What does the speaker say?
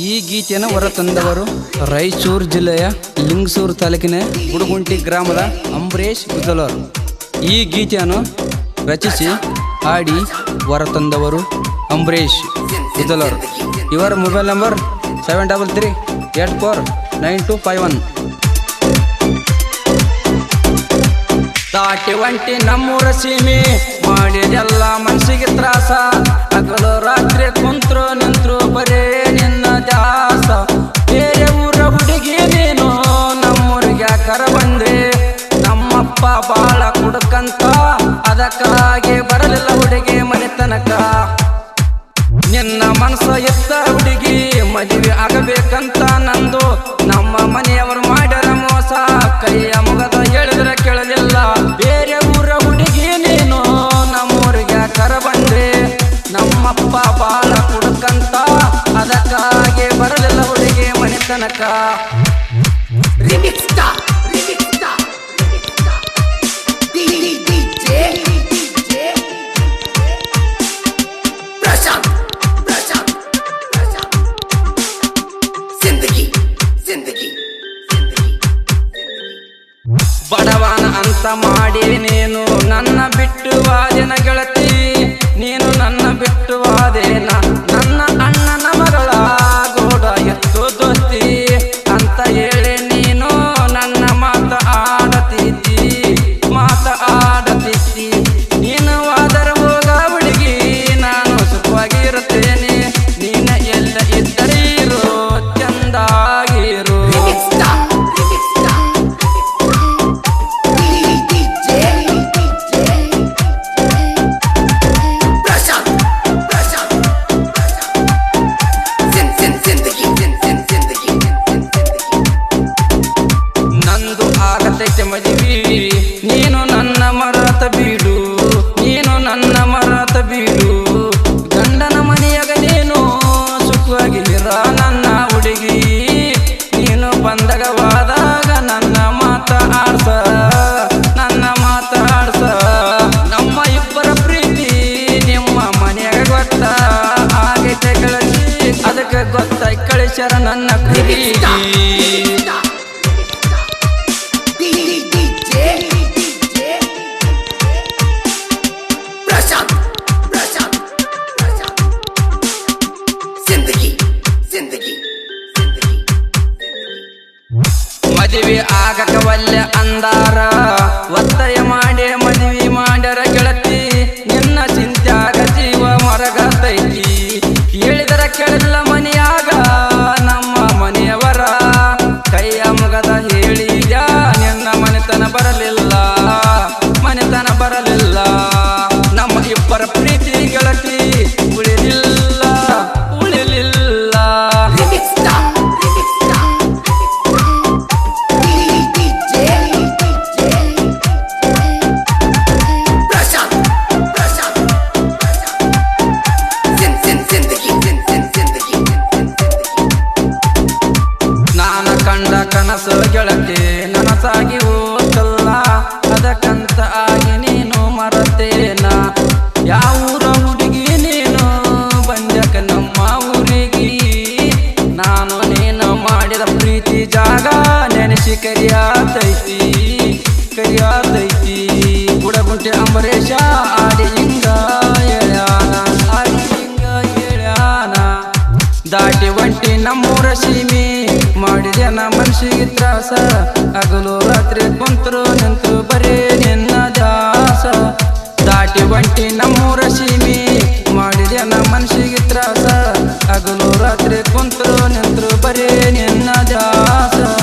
ಈ ಗೀತೆಯನ್ನು ಹೊರತಂದವರು ರಾಯಚೂರು ಜಿಲ್ಲೆಯ ಲಿಂಗಸೂರು ತಾಲೂಕಿನ ಗುಡುಗುಂಟಿ ಗ್ರಾಮದ ಅಂಬರೀಶ್ ಗುದ್ದಲೂರು. ಈ ಗೀತೆಯನ್ನು ರಚಿಸಿ, ಹಾಡಿ ಹೊರತಂದವರು ಅಂಬರೀಶ್ ಗುದ್ದಲೂರು. ಇವರ mobile number seven double three eight four nine two five one. ದಾಟಿ ಒಂಟಿ ನಮ್ಮೂರ ಸೀಮೆ, ಮಾಡಿದೆಲ್ಲ ಮನಸ್ಸಿಗೆ ತ್ರಾಸ. ಹಗಲು ರಾತ್ರಿ ಕುಂತ್ರು ನಿಂತ್ರು ಬರೇ ಬಾಳ ಕುಡ್ಕಂತ, ಅದಕ್ಕಾಗಿ ಬರಲಿಲ್ಲ ಹುಡುಗಿ ಮನೆ ತನಕ. ನಿನ್ನ ಮನಸ್ಸ ಎತ್ತ ಹುಡುಗಿ, ಮದುವೆ ಆಗಬೇಕಂತ ನಂದು, ನಮ್ಮ ಮನೆಯವರು ಮಾಡ್ಯಾರ ಮೋಸ, ಕೈಯ ಮುಗದ ಹೇಳಿದ್ರೆ ಕೇಳಲಿಲ್ಲ. ಬೇರೆ ಊರ ಹುಡುಗಿ ನೀನು, ನಮ್ಮೂರಿಗೆ ಕರ ಬಂದೆ ನಮ್ಮಪ್ಪ ಬಾಳ ಕುಡ್ಕಂತ, ಅದಕ್ಕಾಗಿ ಬರಲಿಲ್ಲ ಹುಡುಗಿ ಮನೆ ತನಕ. ಅಂತ ಮಾಡಿ ನೀನು? ನನ್ನ ಬಿಟ್ಟು ವಾದಿನ ಗೆಳತಿ ನೀನು ನನ್ನ ಬಿಟ್ಟು ವಾದೇನ Zindagi. ಮದುವೆ ಆಗಕ ಒಲ್ಲೆ ಅಂದಾರ ಒತ್ತಾಯ ನನಸಾಗಿ ಹೋಗಲ್ಲ ಅದಕ್ಕಂತ ಆಗಿ ನೀನು ಮರತೇನ? ಯಾವೂರ ಹುಡುಗಿ ನೀನು? ಬಂದಕ ನಮ್ಮ ಊರಿಗೆ. ನಾನು ನೀನು ಮಾಡಿದ ಪ್ರೀತಿ ಜಾಗ ನೆನೆಸಿ ಕರಿಯಾತೈತಿ ಕರಿಯಾತೈತಿ. ಗುಡಗುಂಟೆ ಅಂಬರೇಶ ಆಡಿ ಹಿಂಗ ಹೇಳ್ಯಾನ ಆಡಿ ಹೇಳ್ಯಾನ. ದಾಟಿ ಒಂಟಿ ನಮ್ಮೂರ ಸೀಮೆ ನಮ್ಮ ಮನಸ್ಸಿಗೆ ತ್ರಾಸ. ಹಗಲು ರಾತ್ರಿ ಕುಂತರು ನಿಂತು ಬರೀ ನಿನ್ನ ದಾಸ. ದಾಟಿ ಬಂಟಿ ನಮ್ಮೂರ ಸೀಮಿ, ಮಾಡಿದೆ ನಮ್ಮ ಮನಸ್ಸಿಗೆ ತ್ರಾಸ. ಹಗಲು ರಾತ್ರಿ ಕುಂತರು ನಿಂತರು ಬರೀ ನಿನ್ನ ದಾಸ.